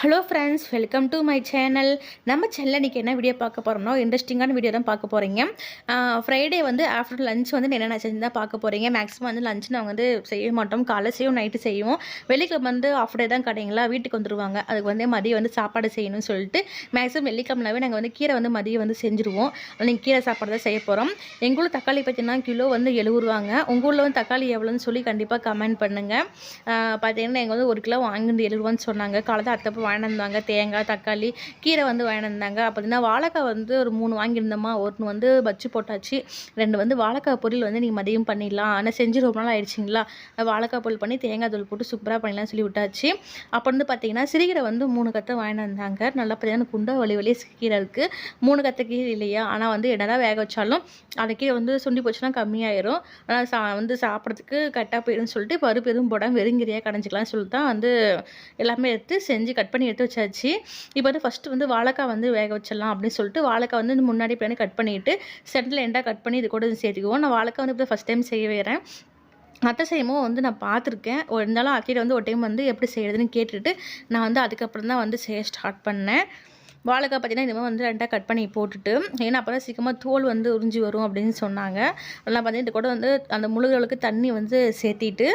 Hello friends welcome to my channel நம்ம சென்னை இன்றைக்கி என்ன வீடியோ பார்க்க போகிறோம்னா இன்ட்ரெஸ்டிங்கான வீடியோ தான் பார்க்க போகிறீங்க ஃப்ரைடே வந்து ஆஃப்டர் லஞ்ச் வந்து என்னென்ன செஞ்சு தான் பார்க்க போகிறீங்க மேக்ஸிமம் வந்து லஞ்ச் நாங்கள் வந்து செய்ய மாட்டோம். காலை செய்யும் நைட்டு செய்வோம். வெள்ளிக்கிழமை வந்து ஆஃப் டே தான் கடைங்களா வீட்டுக்கு வந்துருவாங்க. அதுக்கு வந்து மதியம் வந்து சாப்பாடு செய்யணும்னு சொல்லிட்டு மேக்ஸிமம் வெள்ளிக்கிழமைனாவே நாங்கள் வந்து கீரை வந்து மதியம் வந்து செஞ்சுருவோம். நீங்கள் கீரை சாப்பாடு தான் செய்ய போகிறோம் எங்கள் ஊரில் தக்காளி பார்த்தீங்கன்னா கிலோ வந்து எழுபது ரூபாங்க உங்கள் ஊரில் வந்து தக்காளி எவ்வளோன்னு சொல்லி கண்டிப்பாக கமெண்ட் பண்ணுங்கள் பார்த்தீங்கன்னா எங்கள் வந்து ஒரு கிலோ வாங்கி வந்து ரூபான்னு சொன்னாங்க காலத்தை அத்தப்போ வாங்கிட்டு வந்தாங்க. தேங்காய் தக்காளி கீரை வந்து வாங்கிட்டு வந்தாங்க. அப்படின்னா வாழைக்காய் வந்து ஒரு மூணு வாங்கியிருந்தோமா? ஒன்று வந்து பச்சு போட்டாச்சு. ரெண்டு வந்து வாழைக்காய் பொரியல் வந்து நீங்கள் மதியம் பண்ணிடலாம். ஆனால் செஞ்சு ரொம்ப நாள் ஆயிடுச்சிங்களா? வாழைக்காய் பொரியல் பண்ணி தேங்காய் தூள் போட்டு சூப்பராக பண்ணிடலாம்னு சொல்லி விட்டாச்சு. அப்போ வந்து பார்த்தீங்கன்னா சிறுகீரை வந்து மூணு கத்தை வாங்கிட்டு வந்தாங்க. நல்லா பார்த்தீங்கன்னா குண்டா வழி வழி கீரை இருக்குது மூணு கத்தை கீரை இல்லையா? ஆனால் வந்து என்னதான் வேக வச்சாலும் அந்த கீரை வந்து சுண்டி போச்சுன்னா கம்மியாயிரும். ஆனால் சா வந்து சாப்பிட்றதுக்கு கரெக்டாக போயிடும்னு சொல்லிட்டு பருப்பு எதுவும் போடாமல் வெறுங்கிரியாக கடைஞ்சிக்கலாம்னு சொல்லிட்டு தான் வந்து எல்லாமே எடுத்து செஞ்சு கட் பண்ணி எடுத்து வச்சாச்சு. இப்போ வந்து ஃபஸ்ட்டு வந்து வாழைக்காய் வந்து வேக வச்சிடலாம் அப்படின்னு சொல்லிட்டு வாழைக்காய் வந்து முன்னாடி பண்ணி கட் பண்ணிவிட்டு சென்டரில் எண்டாக கட் பண்ணி இது கூட சேர்த்துக்குவோம். நான் வாழைக்காய் வந்து இப்போ ஃபஸ்ட் டைம் செய்ய வேறேன் அத்தை செய்யும்போது வந்து நான் பார்த்துருக்கேன். இருந்தாலும் அத்தையிட்ட வந்து ஒரு டைம் வந்து எப்படி செய்கிறதுன்னு கேட்டுட்டு நான் வந்து அதுக்கப்புறம் தான் வந்து செய்ய ஸ்டார்ட் பண்ணேன். வாழைக்காய் பார்த்தீங்கன்னா இந்த வந்து ரெண்டாக கட் பண்ணி போட்டுட்டு ஏன்னா அப்போ தான் சீக்கிரமாக தோல் வந்து உறிஞ்சி வரும் அப்படின்னு சொன்னாங்க. அதெல்லாம் பார்த்தீங்கன்னா இது கூட வந்து அந்த முழுகளுக்கு தண்ணி வந்து சேர்த்திட்டு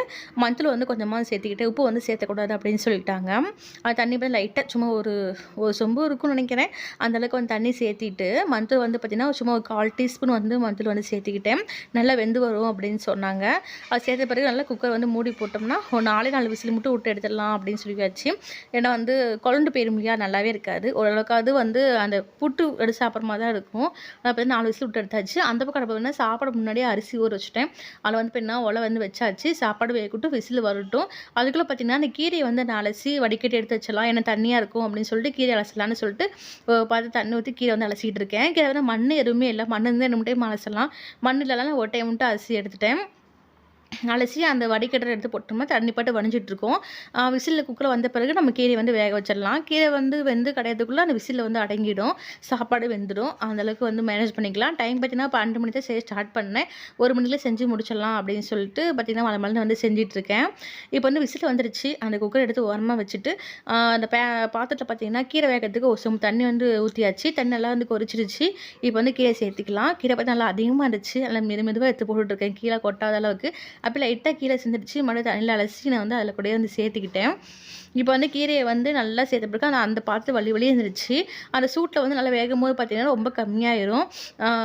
மஞ்சள் வந்து கொஞ்சமாக சேர்த்திக்கிட்டு உப்பு வந்து சேர்த்தக்கூடாது அப்படின்னு சொல்லிட்டாங்க. அது தண்ணி பார்த்து லைட்டாக சும்மா ஒரு ஒரு சொம்பு இருக்கும்னு நினைக்கிறேன். அந்தளவுக்கு வந்து தண்ணி சேர்த்திட்டு மஞ்சள் வந்து பார்த்திங்கன்னா சும்மா ஒரு கால் டீஸ்பூன் வந்து மஞ்சள் வந்து சேர்த்திக்கிட்டேன். நல்லா வெந்து வரும் அப்படின்னு சொன்னாங்க. அது சேர்த்த பிறகு நல்லா குக்கர் வந்து மூடி போட்டோம்னா ஒரு நாலே நாலு விசில் மட்டும் விட்டு எடுத்துடலாம் அப்படின்னு சொல்லி வச்சு. ஏன்னா வந்து குழண்டு போயிரும் இல்லையா நல்லாவே இருக்காது. ஓரளவுக்கு அது வந்து அந்த புட்டு எடுத்து சாப்பிட்ற மாதிரி தான் இருக்கும். அதை பார்த்து நாலு விசில் விட்டு எடுத்தாச்சு. அந்த பக்கம் பார்த்தீங்கன்னா சாப்பாடு முன்னாடியே அரிசி ஊற வச்சுட்டேன். அதில் வந்து என்ன ஒலை வந்து வச்சாச்சு. சாப்பாடு வேகட்டும் விசில் வரட்டும். அதுக்குள்ளே பார்த்தீங்கன்னா அந்த கீரையை வந்து நான் அலசி வடிகட்டி எடுத்து வச்சிடலாம். ஏன்னா தண்ணியாக இருக்கும் அப்படின்னு சொல்லிட்டு கீரை அலசலாம்னு சொல்லிட்டு பார்த்து தண்ணி ஊற்றி கீரை வந்து அலசிட்டு இருக்கேன். கீரை வந்து மண் எதுவுமே இல்லை. மண் வந்து ரெண்டு டைம் அலசலாம். மண் இல்லைலாம் ஒரு டைம் மட்டும் அரிசி எடுத்துட்டேன். அலசி அந்த வடிகட்டரை எடுத்து போட்டோம்னா தண்ணி பாட்டு வணிஞ்சிட்ருக்கோம் விசிலில் குக்கரில் வந்த பிறகு நம்ம கீரை வந்து வேக வச்சிடலாம். கீரை வந்து வெந்து கிடையாதுக்குள்ளே அந்த விசிலில் வந்து அடங்கிடும். சாப்பாடு வெந்துடும். அந்தளவுக்கு வந்து மேனேஜ் பண்ணிக்கலாம். டைம் பார்த்தீங்கன்னா பன்னெண்டு மணி தான் செய்ய ஸ்டார்ட் பண்ணேன். ஒரு மணியில் செஞ்சு முடிச்சிடலாம் அப்படின்னு சொல்லிட்டு பார்த்திங்கன்னா மலை மலை வந்து செஞ்சிட்ருக்கேன். இப்போ வந்து விசில் வந்துருச்சு. அந்த குக்கர் எடுத்து ஓரமாக வச்சுட்டு அந்த பே பாத்திரத்தில் பார்த்தீங்கன்னா கீரை வேகிறதுக்கு ஒரு சும் தண்ணி வந்து ஊற்றியாச்சு தண்ணி நல்லா வந்து கொறிச்சிருச்சு. இப்போ வந்து கீரை சேர்த்துக்கலாம். கீரை பார்த்து நல்லா அதிகமாக இருந்துச்சு. நல்லா மெது மெதுவாக எடுத்து போட்டுட்ருக்கேன். கீழே கொட்டாத அளவுக்கு. அப்போ லைட்டாக கீழே செஞ்சிருச்சு மறுபடியும் தண்ணியில் அலசி நான் வந்து அதில் கூட வந்து சேர்த்துக்கிட்டேன். இப்போ வந்து கீரையை வந்து நல்லா சேர்த்த பிறகு அந்த அந்த பார்த்து வழி வழி இருந்துருச்சு. அந்த சூட்டில் வந்து நல்லா வேகும் போது பார்த்திங்கன்னா ரொம்ப கம்மியாயிரும்.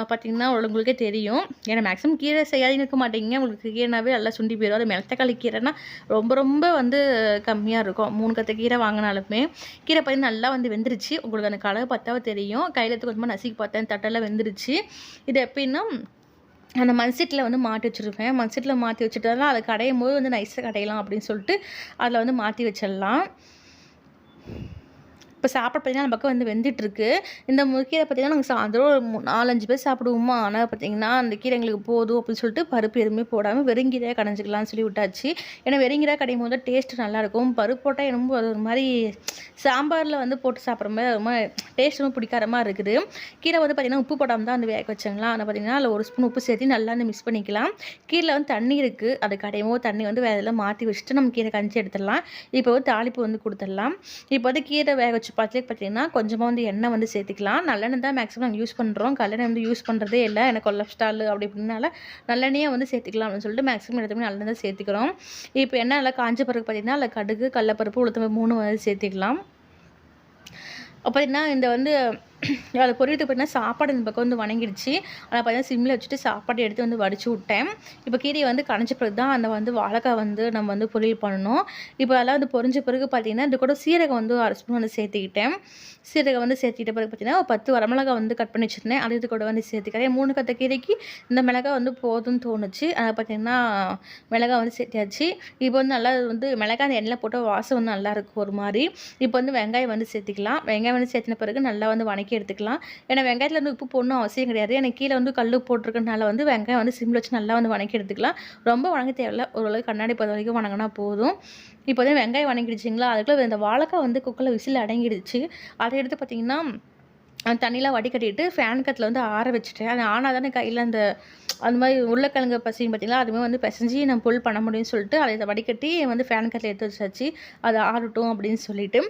பார்த்திங்கன்னா உங்களுக்கே தெரியும். ஏன்னா மேக்ஸிமம் கீரை செய்யாதீங்க இருக்க மாட்டீங்க. உங்களுக்கு கீரைனாவே நல்லா சுண்டி போயிடும் அது மிளத்தக்காளி கீரைனா ரொம்ப ரொம்ப வந்து கம்மியாக இருக்கும். மூணு கத்த கீரை வாங்கினாலுமே. கீரை பார்த்து நல்லா வந்து வெந்துருச்சு. உங்களுக்கு அந்த கலவை பார்த்தாவே தெரியும். கையில் கொஞ்சமாக நசுக்கி பார்த்தேன். தட்டெல்லாம் வெந்துருச்சு. இது எப்படின்னா அந்த மண்சீட்டில் வந்து மாட்டி வச்சுருப்பேன். மண்சீட்டில் மாற்றி வச்சுட்டு அதை கடையும் போது வந்து நைஸாக கடையலாம் அப்படின்னு சொல்லிட்டு அதில் வந்து மாற்றி வச்சிடலாம். இப்போ சாப்பிட பார்த்தீங்கன்னா நம்ம பக்கம் வந்து வெந்துட்டுருக்கு. இந்த கீரை பார்த்திங்கன்னா நாங்கள் சாயந்தரம் ஒரு நாலஞ்சு பேர் சாப்பிடுவோமா? ஆனால் பார்த்திங்கன்னா அந்த கீரை எங்களுக்கு போதும் அப்படின்னு சொல்லிட்டு பருப்பு எதுவுமே போடாமல் வெறுங்கீரையாக கடைஞ்சிக்கலாம்னு சொல்லி விட்டாச்சு. ஏன்னா வெறுங்கீரை கடையும் போது டேஸ்ட் நல்லாயிருக்கும். பருப்பு போட்டால் என்னமோ அது ஒரு மாதிரி சாம்பாரில் வந்து போட்டு சாப்பிட்ற மாதிரி ரொம்ப டேஸ்ட் ரொம்ப பிடிக்காத மாதிரி இருக்குது. கீரை வந்து பார்த்திங்கன்னா உப்பு போடாமல் தான் வந்து வேக வச்சாங்களா? ஆனால் பார்த்திங்கன்னா அதில் ஒரு ஸ்பூன் உப்பு சேர்த்து நல்லா வந்து மிக்ஸ் பண்ணிக்கலாம். கீரை வந்து தண்ணி இருக்குது அது கடையும் போது தண்ணி வந்து வேறு மாற்றி வச்சுட்டு நம்ம கீரை கஞ்சி எடுத்துடலாம். இப்போ வந்து தாளிப்பு வந்து கொடுத்துடலாம். இப்போ வந்து கீரை வேக வச்சு பட்ஜெட் பார்த்தீங்கன்னா கொஞ்சமாக வந்து எண்ணெய் வந்து சேர்த்துக்கலாம். நல்லெண்ணெய் தான் மேக்ஸிமம் நாங்கள் யூஸ் பண்ணுறோம் கல்லெண்ணெய் வந்து யூஸ் பண்ணுறதே இல்லை. எனக்கு கொலஸ்ட்ரால் அப்படி இப்படினால நல்லெண்ணெயே வந்து சேர்த்துக்கலாம் அப்படின்னு சொல்லிட்டு மேக்ஸிமம் எடுத்துமே நல்லெண்ணெய் தான் சேர்த்துக்கிறோம். இப்போ எண்ணெய் நல்லா காஞ்ச பிறகு பார்த்தீங்கன்னா அதில் கடுகு கடலப்பருப்பு உளுத்தம் மூணு வந்து சேர்த்துக்கலாம். அப்போ என்ன இந்த வந்து அதை பொரியது பார்த்தீங்கன்னா சாப்பாடு இந்த பக்கம் வந்து வணங்கிடுச்சு. அதை பார்த்தீங்கன்னா சிம்மில் வச்சுட்டு சாப்பாடு எடுத்து வந்து வடிச்சு விட்டேன். இப்போ கீரையை வந்து கணைஞ்ச பிறகு தான் அந்த வந்து வாழைக்காய் வந்து நம்ம வந்து பொரியல் பண்ணணும். இப்போ அதெல்லாம் வந்து பொரிஞ்ச பிறகு பார்த்தீங்கன்னா இது கூட சீரகம் வந்து அரை ஸ்பூன் வந்து சேர்த்துக்கிட்டேன். சீரகம் வந்து சேர்த்துக்கிட்ட பிறகு பார்த்தீங்கன்னா பத்து வரமிளகா வந்து கட் பண்ணி வச்சுருந்தேன். அது இது கூட வந்து சேர்த்துக்கிறேன் மூணு கத்த கீரைக்கு இந்த மிளகா வந்து போதும்னு தோணுச்சு. அதை பார்த்தீங்கன்னா மிளகா வந்து சேர்த்தியாச்சு. இப்போ வந்து நல்லா வந்து மிளகா அந்த எண்ணெயில் போட்டால் வாசம் வந்து நல்லாயிருக்கும் ஒரு மாதிரி. இப்போ வந்து வெங்காயம் வந்து சேர்த்துக்கலாம். வெங்காயம் வந்து சேர்த்தின பிறகு நல்லா வந்து வணக்கி வதக்கி எடுத்துக்கலாம். ஏன்னா வெங்காயத்தில் வந்து உப்பு போடணும் அவசியம் கிடையாது. எனக்கு கீழே வந்து கல் போட்டிருக்கனால வந்து வெங்காயம் வந்து சிம்மில் வச்சு நல்லா வந்து வணக்கி எடுத்துக்கலாம். ரொம்ப வணங்க தேவையில்ல. ஓரளவுக்கு கண்ணாடி பத வரைக்கும் வணங்கினா போதும். இப்போ வந்து வெங்காயம் வணங்கிடுச்சிங்களா? அதுக்குள்ளே இந்த வாழைக்காய் வந்து குக்கரில் விசில் அடங்கிடுச்சு. அதை எடுத்து பார்த்திங்கன்னா தண்ணியெலாம் தண்ணிலாம் வடிகட்டிட்டு ஃபேன் கத்தில் வந்து ஆற வச்சுட்டேன். அது ஆனால் தானே கையில் அந்த அந்த மாதிரி உருளைக்கிழங்கு பசின்னு பார்த்தீங்களா அதுவுமே வந்து பிசைஞ்சு நம்ம புல் பண்ண முடியும்னு சொல்லிட்டு அதை இதை வடிகட்டி வந்து ஃபேன் கட்டில் எடுத்து வச்சாச்சு. அது ஆறட்டும் அப்படின்னு சொல்லிட்டு.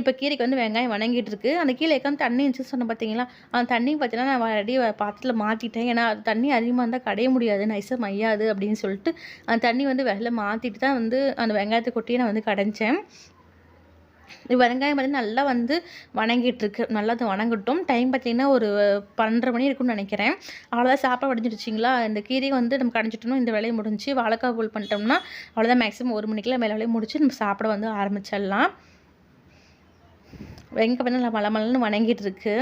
இப்போ கீரைக்கு வந்து வெங்காயம் வணங்கிட்டு இருக்கு. அந்த கீழே உட்காந்து தண்ணி இருந்துச்சு சொன்னேன் பார்த்தீங்களா? அந்த தண்ணி பார்த்தீங்கன்னா நான் ரெடி பாத்திரத்தில் மாற்றிட்டேன் ஏன்னா அது தண்ணி அதிகமாக இருந்தால் கடைய முடியாது. நைஸாக மையாது அப்படின்னு சொல்லிட்டு அந்த தண்ணி வந்து வெளில மாற்றிட்டு தான் வந்து அந்த வெங்காயத்தை கொட்டியே நான் வந்து கடைஞ்சேன். வெங்காயம் பார்த்தீங்கன்னா நல்லா வந்து வணங்கிட்டுருக்கு. நல்லா அது வணங்கட்டும். டைம் பார்த்தீங்கன்னா ஒரு பன்னெண்டு மணி இருக்கும்னு நினைக்கிறேன். அவ்வளோதான் சாப்பாடு வடிஞ்சிருச்சிங்களா இந்த கீரையை வந்து நம்ம கடைஞ்சிட்டோம்னா இந்த வேலையை முடிஞ்சு வாழைக்காய் போல் பண்ணிட்டோம்னா அவ்வளோதான் மேக்ஸிமம் ஒரு மணிக்கெல்லாம் மேலே வேலையை முடிச்சு நம்ம சாப்பிட வந்து ஆரம்பிச்சிடலாம். வெங்காயம் நல்லா மலை மலைன்னு வணங்கிட்டு இருக்குது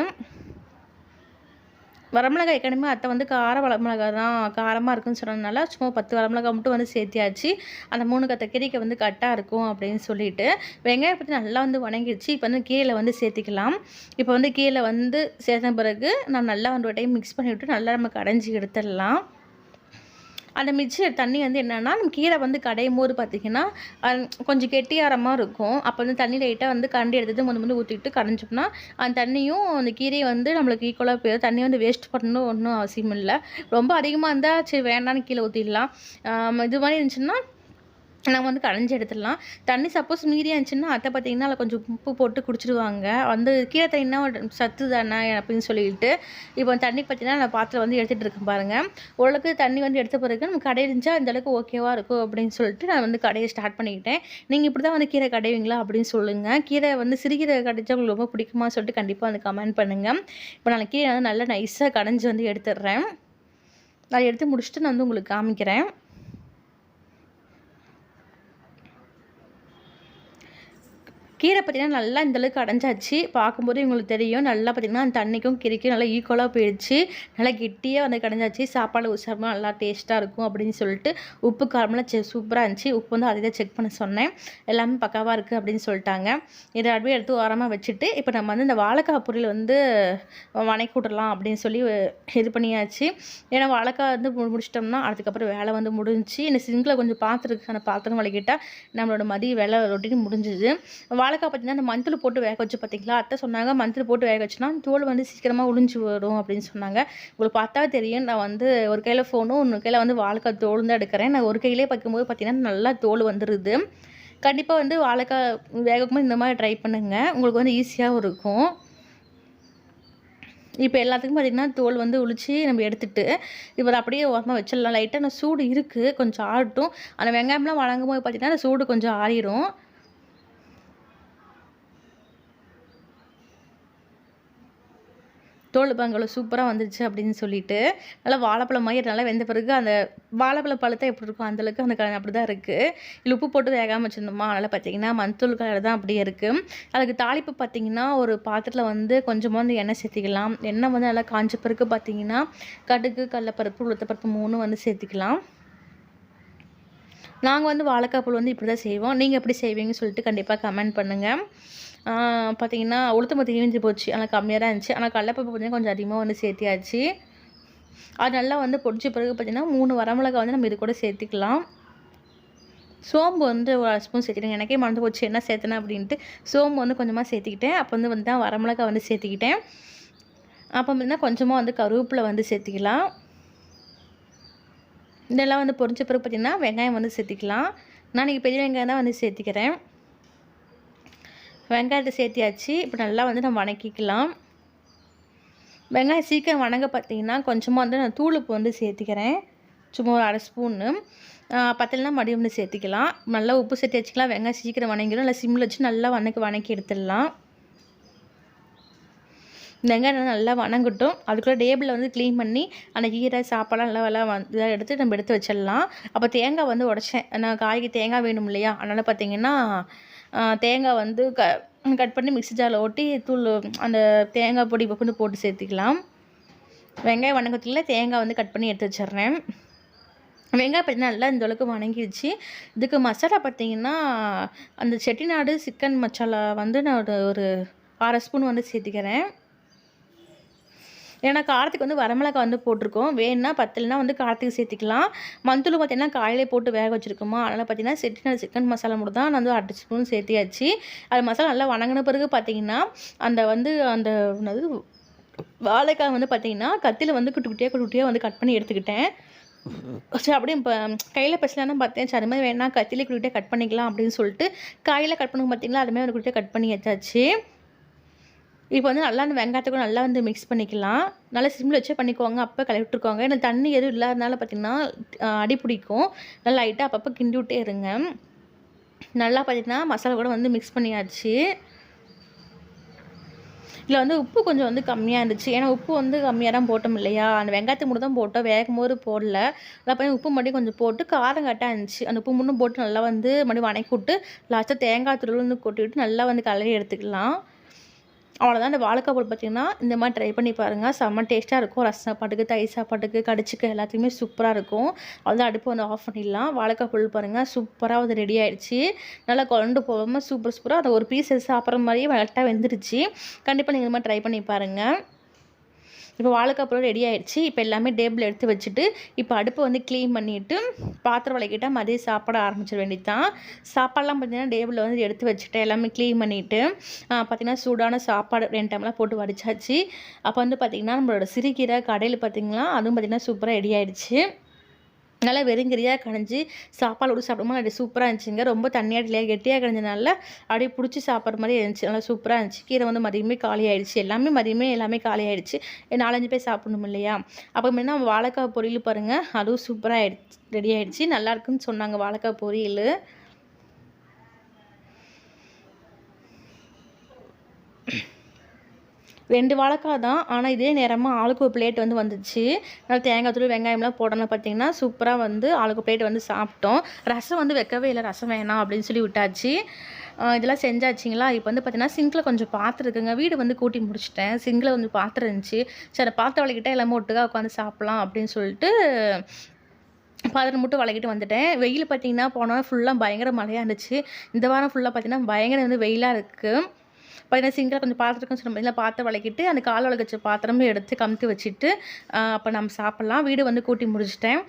வரமிளகாய் ஏற்கனவே அத்தை வந்து கார வரமிளகா தான் காரமாக இருக்குன்னு சொன்னதுனால சும்மா பத்து வரமிளகா மட்டும் வந்து சேர்த்தியாச்சு. அந்த மூணு கத்த கீரைக்கு வந்து கட்டாக இருக்கும் அப்படின்னு சொல்லிட்டு வெங்காயம் பற்றி நல்லா வந்து வணங்கிடுச்சு. இப்போ வந்து கீழே வந்து சேர்த்திக்கலாம். இப்போ வந்து கீழே வந்து சேர்த்த பிறகு நான் நல்லா வந்து ஒரு டைம் மிக்ஸ் பண்ணிவிட்டு நல்லா நம்ம கடைஞ்சி எடுத்துடலாம். அந்த மிச்ச தண்ணி வந்து என்னென்னா நம்ம கீரை வந்து கடையும் போது பார்த்திங்கன்னா கொஞ்சம் கெட்டியாரமாக இருக்கும். அப்போ வந்து தண்ணி லைட்டாக வந்து கரண்டி எடுத்து முந்து முந்து ஊற்றிட்டு கரைஞ்சோம்னா அந்த தண்ணியும் அந்த கீரையை வந்து நம்மளுக்கு ஈக்குவலாக போயிடும் தண்ணி வந்து வேஸ்ட் பண்ணணும் ஒன்றும் அவசியம் இல்லை ரொம்ப அதிகமாக இருந்தால் சரி வேண்டான்னு கீழே ஊற்றிடலாம் இது மாதிரி இருந்துச்சுன்னா நம்ம வந்து கடைஞ்சி எடுத்துடலாம். தண்ணி சப்போஸ் மீறி இருந்துச்சுன்னா அத்தை பார்த்தீங்கன்னா அதில் கொஞ்சம் உப்பு போட்டு குடிச்சிடுவாங்க வந்து கீரை தண்ணினா சத்து தானே அப்படின்னு சொல்லிட்டு இப்போ தண்ணி பார்த்தீங்கன்னா நான் பாத்திரம் வந்து எடுத்துகிட்டு இருக்கேன் பாருங்கள் ஓரளவுக்கு தண்ணி வந்து எடுத்த பிறகு நம்ம கடை இருந்துச்சா இந்தளவுக்கு ஓகேவாக இருக்கும் அப்படின்னு சொல்லிட்டு நான் வந்து கடையை ஸ்டார்ட் பண்ணிக்கிட்டேன். நீங்கள் இப்படி தான் வந்து கீரை கடைவீங்களா அப்படின்னு சொல்லுங்கள் கீரை வந்து சிறுகீரை கடைச்சா உங்களுக்கு ரொம்ப பிடிக்குமா சொல்லிட்டு கண்டிப்பாக வந்து கமெண்ட் பண்ணுங்கள் இப்போ நான் கீரை வந்து நல்லா நைஸாக கடைஞ்சி வந்து எடுத்துடுறேன். அதை எடுத்து முடிச்சுட்டு நான் வந்து உங்களுக்கு காமிக்கிறேன். கீரை பார்த்திங்கன்னா நல்லா இந்தளவுக்கு அடைஞ்சாச்சு. பார்க்கும்போது உங்களுக்கு தெரியும். நல்லா பார்த்திங்கன்னா அந்த தண்ணிக்கும் கீரைக்கும் நல்லா ஈக்குவலாக போயிடுச்சு. நல்லா கெட்டியாக வந்து கடைஞ்சாச்சு. சாப்பாடு உசாரமாக நல்லா டேஸ்ட்டாக இருக்கும் அப்படின்னு சொல்லிட்டு உப்பு காரமெல்லாம் செ சூப்பராக இருந்துச்சு. உப்பு வந்து அதை தான் செக் பண்ண சொன்னேன். எல்லாமே பக்காவாக இருக்குது அப்படின்னு சொல்லிட்டாங்க. இதை அப்படியே எடுத்து ஓரமாக வச்சுட்டு இப்போ நம்ம வந்து இந்த வாழைக்காய் பொரியல் வந்து வணக்கி விட்றலாம் அப்படின்னு சொல்லி இது பண்ணியாச்சு. ஏன்னா வாழைக்காய் வந்து முடிச்சிட்டோம்னா அதுக்கப்புறம் வேலை வந்து முடிஞ்சு இந்த சிங்கில் கொஞ்சம் பாத்திரம் அந்த பாத்திரம் வளக்கிட்டால் நம்மளோட மதிய வேலை ரொட்டீன் முடிஞ்சுது. வாழைக்காய் பார்த்திங்கன்னா அந்த மஞ்சள் போட்டு வேக வச்சு பார்த்தீங்களா அத்தை சொன்னாங்க மஞ்சள் போட்டு வேக வச்சுன்னா தோல் வந்து சீக்கிரமாக உளிஞ்சு வரும் அப்படின்னு சொன்னாங்க. உங்களுக்கு பார்த்தா தெரியும். நான் வந்து ஒரு கையில் ஃபோனும் இன்னொரு கையில் வந்து வாழைக்காய் தோல் தான் எடுக்கிறேன். நான் ஒரு கையிலே பார்க்கும்போது பார்த்திங்கன்னா நல்லா தோல் வந்துடுது கண்டிப்பாக வந்து வாழைக்காய் வேகமாக இந்த மாதிரி ட்ரை பண்ணுங்கள் உங்களுக்கு வந்து ஈஸியாகவும் இருக்கும். இப்போ எல்லாத்துக்கும் பார்த்திங்கன்னா தோல் வந்து உளிச்சு நம்ம எடுத்துகிட்டு இப்போ அப்படியே ஓரமாக வச்சிடலாம். லைட்டாக நான் சூடு இருக்குது கொஞ்சம் ஆட்டும் அந்த வெங்காயம்லாம் வழங்கும் போது பார்த்திங்கன்னா அந்த சூடு கொஞ்சம் ஆறிடும் தோல் பங்களோ சூப்பராக வந்துருச்சு அப்படின்னு சொல்லிட்டு நல்லா வாழைப்பழம் மாதிரி நல்லா வெந்த பிறகு அந்த வாழைப்பழ பழுத்தா எப்படி இருக்கும்? அந்தளவுக்கு அந்த கலர் அப்படி தான் இருக்குது இல்லை உப்பு போட்டு வேகாமல் வச்சுருந்தோமா? அதனால் பார்த்தீங்கன்னா மஞ்சள் கலர் தான் அப்படியே இருக்குது அதுக்கு தாளிப்பு பார்த்தீங்கன்னா ஒரு பாத்திரத்தில் வந்து கொஞ்சமாக வந்து எண்ணெய் சேர்த்திக்கலாம். எண்ணெய் வந்து நல்லா காஞ்ச பிறகு பார்த்தீங்கன்னா கடுகு கடலப்பருப்பு உளுத்தப்பருப்பு மூணும் வந்து சேர்த்திக்கலாம். நாங்கள் வந்து வாழைக்காய் வந்து இப்படி தான் செய்வோம். நீங்கள் எப்படி செய்வீங்கன்னு சொல்லிட்டு கண்டிப்பாக கமெண்ட் பண்ணுங்கள் பார்த்தீங்கன்னா உளுத்தம்பருத்தி இழிஞ்சு போச்சு. ஆனால் கம்மியாக தான் இருந்துச்சு. ஆனால் கடலப்பருப்பு பார்த்தீங்கன்னா கொஞ்சம் அதிகமாக வந்து சேர்த்தியாச்சு. அது நல்லா வந்து பொடிச்ச பிறகு பார்த்திங்கன்னா மூணு வரமிளகா வந்து நம்ம இது கூட சேர்த்துக்கலாம். சோம்பு வந்து ஒரு ஸ்பூன் சேர்த்துக்கிட்டேன் எனக்கே மறந்து போச்சு. என்ன சேர்த்தனேன் அப்படின்ட்டு. சோம்பு வந்து கொஞ்சமாக சேர்த்துக்கிட்டேன். அப்போ வந்து வந்து தான் வரமிளகா வந்து சேர்த்துக்கிட்டேன். அப்போ பார்த்திங்கன்னா கொஞ்சமாக வந்து கருவேப்பில் வந்து சேர்த்திக்கலாம். இதெல்லாம் வந்து பொரிஞ்ச பிறகு பார்த்திங்கன்னா வெங்காயம் வந்து சேர்த்திக்கலாம். நான் இன்றைக்கி பெரிய வெங்காயம் தான் வந்து சேர்த்திக்கிறேன். வெங்காயத்தை சேர்த்தியாச்சு. இப்போ நல்லா வந்து நம்ம வணக்கிக்கலாம். வெங்காயம் சீக்கிரம் வணங்க பார்த்தீங்கன்னா கொஞ்சமாக வந்து நான் தூளுப்பு வந்து சேர்த்திக்கிறேன். சும்மா ஒரு அரை ஸ்பூன்னு பத்தலைனா மறுபடியும் வந்து சேர்த்திக்கலாம். நல்லா உப்பு சேர்த்து வச்சுக்கலாம். வெங்காயம் சீக்கிரம் வணங்கிடும். நல்லா சிம்மில் வச்சு நல்லா வணக்கி வணக்கி எடுத்துடலாம். வெங்காயம் நல்லா வணங்கட்டும். அதுக்குள்ளே டேபிளில் வந்து க்ளீன் பண்ணி அந்த கீரை சாப்பாடெலாம் நல்லா நல்லா இதெல்லாம் எடுத்து நம்ம எடுத்து வச்சிடலாம். அப்போ தேங்காய் வந்து உடச்சேன். நான் காய்க்கு தேங்காய் வேணும் இல்லையா? அதனால் பார்த்தீங்கன்னா தேங்காய் வந்து க கட் பண்ணி மிக்ஸி ஜாரில் ஓட்டி தூள் அந்த தேங்காய் பொடி கொண்டு போட்டு சேர்த்துக்கலாம். வெங்காயம் வணக்கத்தில் தேங்காய் வந்து கட் பண்ணி எடுத்து வச்சிட்றேன். வெங்காயம் பார்த்திங்கன்னா நல்லா இந்த அளவுக்கு வணங்கிடுச்சு. இதுக்கு மசாலா பார்த்திங்கன்னா அந்த செட்டிநாடு சிக்கன் மசாலா வந்து நான் ஒரு ஒரு அரை ஸ்பூன் வந்து சேர்த்திக்கிறேன். ஏன்னா காரத்துக்கு வந்து வரமிளகா வந்து போட்டிருக்கோம். வேணும்னா பத்துலனா வந்து காரத்துக்கு சேர்த்திக்கலாம். மந்தூள் பார்த்தீங்கன்னா காயிலே போட்டு வேக வச்சுருக்கோமா. அதனால் பார்த்தீங்கன்னா செட்டிநாடு சிக்கன் மசாலா மட்டும் தான் நான் வந்து அரை ஸ்பூன் சேர்த்தியாச்சு. அது மசாலா நல்லா வணங்கின பிறகு பார்த்தீங்கன்னா அந்த வந்து அந்த என்னது வாழைக்காய் வந்து பார்த்தீங்கன்னா கத்தியில் வந்து குட்டி குட்டியாக குட்டி குட்டியாக வந்து கட் பண்ணி எடுத்துக்கிட்டேன். சரி அப்படியே இப்போ கையில் பசலான்னு பார்த்தேன். சரி மாதிரி வேணா கத்திலே குட்டிகிட்டே கட் பண்ணிக்கலாம் அப்படின்னு சொல்லிட்டு காயில் கட் பண்ணுங்க பார்த்தீங்களா அதுமாதிரி ஒரு குட்டியாக கட் பண்ணி வச்சாச்சு இப்போ வந்து நல்லா அந்த வெங்காயத்தை கூட நல்லா வந்து மிக்ஸ் பண்ணிக்கலாம். நல்லா சிம்மில் வச்சே பண்ணிக்கோங்க அப்போ கலவிட்டுருக்கோங்க ஏன்னா தண்ணி எதுவும் இல்லாதனால பார்த்திங்கன்னா அடி பிடிக்கும். நல்லா லைட்டாக அப்பப்போ கிண்டி விட்டே இருங்க. நல்லா பார்த்திங்கன்னா மசாலா கூட வந்து மிக்ஸ் பண்ணியாச்சு. இதில் வந்து உப்பு கொஞ்சம் வந்து கம்மியாக இருந்துச்சு. ஏன்னா உப்பு வந்து கம்மியாக தான் போட்டோம் இல்லையா? அந்த வெங்காயத்தை மட்டும் தான் போட்டோம். வேகும் போது போடல. நல்லா பண்ணி உப்பு மட்டும் கொஞ்சம் போட்டு காரம் கட்டாக இருந்துச்சு. அந்த உப்பு மட்டும் போட்டு நல்லா வந்து மறுபடியும் வணக்கி விட்டு லாஸ்ட்டாக தேங்காய் துருள் வந்து கொட்டிவிட்டு நல்லா வந்து கலரி எடுத்துக்கலாம். அவ்வளோதான் இந்த வாழைக்காய் போல் பார்த்திங்கன்னா இந்த மாதிரி ட்ரை பண்ணி பாருங்கள் செம்ம டேஸ்ட்டாக இருக்கும். ரச சாப்பாட்டுக்கு தயிர் சாப்பாட்டுக்கு கடிச்சிக்க எல்லாத்துக்குமே சூப்பராக இருக்கும். அவ்வளோதான் அடுப்பு வந்து ஆஃப் பண்ணிடலாம். வாழைக்காய் பொருள் பாருங்கள் சூப்பராக வந்து ரெடி ஆகிடுச்சு நல்லா குழண்டு போகாமல் சூப்பர் சூப்பராக அதை ஒரு பீஸ் சாப்பிட்ற மாதிரியே கரெக்டாக வெந்துருச்சு. கண்டிப்பாக நீங்கள் இந்த மாதிரி ட்ரை பண்ணி பாருங்கள் இப்போ வாழைக்காய் ரெடி ஆகிடுச்சு இப்போ எல்லாமே டேபிள் எடுத்து வச்சுட்டு இப்போ அடுப்பை வந்து க்ளீன் பண்ணிவிட்டு பாத்திரம் விளக்கிட்டால் மதியம் சாப்பிட ஆரம்பிச்சிட வேண்டியதுதான். சாப்பாடெலாம் பார்த்தீங்கன்னா டேபிளில் வந்து எடுத்து வச்சுட்டு எல்லாமே க்ளீன் பண்ணிவிட்டு பார்த்திங்கன்னா சூடான சாப்பாடு ரெண்டு டைம்லாம் போட்டு வடிச்சாச்சு. அப்போ வந்து பார்த்திங்கன்னா நம்மளோட சிறுகீரை கடையில் பார்த்திங்கன்னா அதுவும் பார்த்திங்கன்னா சூப்பராக ரெடி ஆகிடுச்சு நல்லா வெறுங்கரியாக கணிஞ்சு சாப்பாடு விட்டு சாப்பிடும்போது அப்படி சூப்பராக இருந்துச்சுங்க. ரொம்ப தண்ணியாக இல்லையா கெட்டியாக கணிஞ்சனால அப்படியே பிடிச்சி சாப்பிட்ற மாதிரி இருந்துச்சு. நல்லா சூப்பராக இருந்துச்சு. கீரை வந்து மதியமே காலி ஆயிடுச்சு. எல்லாமே மதியமே எல்லாமே காலி ஆயிடுச்சு. நாலஞ்சு பேர் சாப்பிடணும் இல்லையா? அப்போ முன்னா வாழைக்காய் பொரியல் பாருங்கள் அதுவும் சூப்பராக ஆயிடுச்சு ரெடி ஆயிடுச்சு. நல்லா இருக்குன்னு சொன்னாங்க வாழைக்காய் பொரியல். ரெண்டு வாழைக்காய் தான் ஆனால் இதே நேரமாக ஆளுக்கு ஒரு பிளேட் வந்து வந்துச்சு. நல்லா தேங்காய் தூள் வெங்காயம்லாம் போடணும் பார்த்தீங்கன்னா சூப்பராக வந்து ஆளுக்கு பிளேட் வந்து சாப்பிட்டோம். ரசம் வந்து வைக்கவே இல்லை ரசம் வேணாம் அப்படின்னு சொல்லி விட்டாச்சு. இதெல்லாம் செஞ்சாச்சிங்களா? இப்போ வந்து பார்த்தீங்கன்னா சிங்கில் கொஞ்சம் பார்த்துருக்குங்க வீடு வந்து கூட்டி முடிச்சிட்டேன். சிங்கில் வந்து பாத்திரம் இருந்துச்சு. சரி பாத்திரம் வளைக்கிட்டே எல்லாமே ஒட்டுக்கா உட்காந்து சாப்பிட்லாம் அப்படின்னு சொல்லிட்டு பாத்திரம் மட்டும் வளைக்கிட்டு வந்துட்டேன். வெயில் பார்த்தீங்கன்னா போனோன்னா ஃபுல்லாக பயங்கர மழையாக இருந்துச்சு. இந்த வாரம் ஃபுல்லாக பார்த்தீங்கன்னா பயங்கர வந்து வெயிலாக இருக்குது பார்த்தீங்கன்னா சிங்கில் கொஞ்சம் பாத்திரம் சொன்ன மாதிரிலாம் பாத்திரம் விளக்கிட்டு அந்த கால் விளக்கச்ச வச்ச பாத்திரமும் எடுத்து கமுத்து வச்சுட்டு அப்போ நம்ம சாப்பிட்லாம். வீடு வந்து கூட்டி முடிச்சிட்டேன்.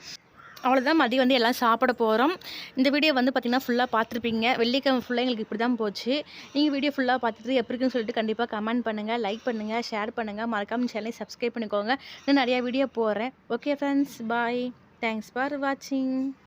அவ்வளோதான் மதியம் வந்து எல்லாம் சாப்பிட போகிறோம் இந்த வீடியோ வந்து பார்த்திங்கன்னா ஃபுல்லாக பார்த்துருப்பீங்க. வெள்ளிக்கிழமை ஃபுல்லாக எங்களுக்கு இப்படி தான் போச்சு. நீங்கள் வீடியோ ஃபுல்லாக பார்த்துட்டு எப்படி இருக்குன்னு சொல்லிட்டு கண்டிப்பாக கமெண்ட் பண்ணுங்கள் லைக் பண்ணுங்கள் ஷேர் பண்ணுங்கள் மறக்காமல் சேனலை சப்ஸ்கிரைப் பண்ணிக்கோங்க. இன்னும் நிறையா வீடியோ போடுறேன் okay friends bye thanks for வாட்சிங்